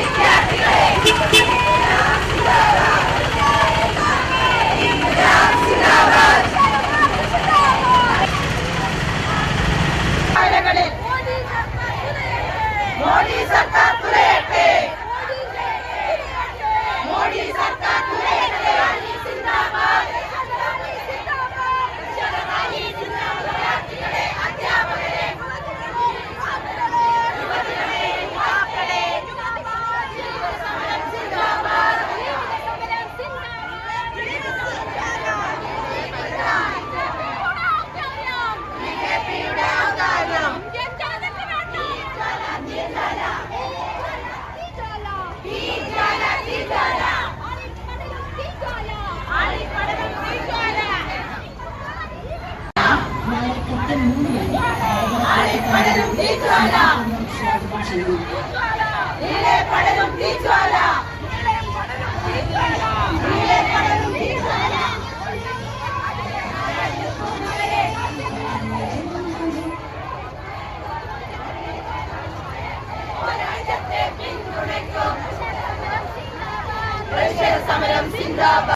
വിദ്യാർത്ഥികളെ. മോദി സർക്കാർ തുലയട്ടെ സമരം സിന്ദാബാദ്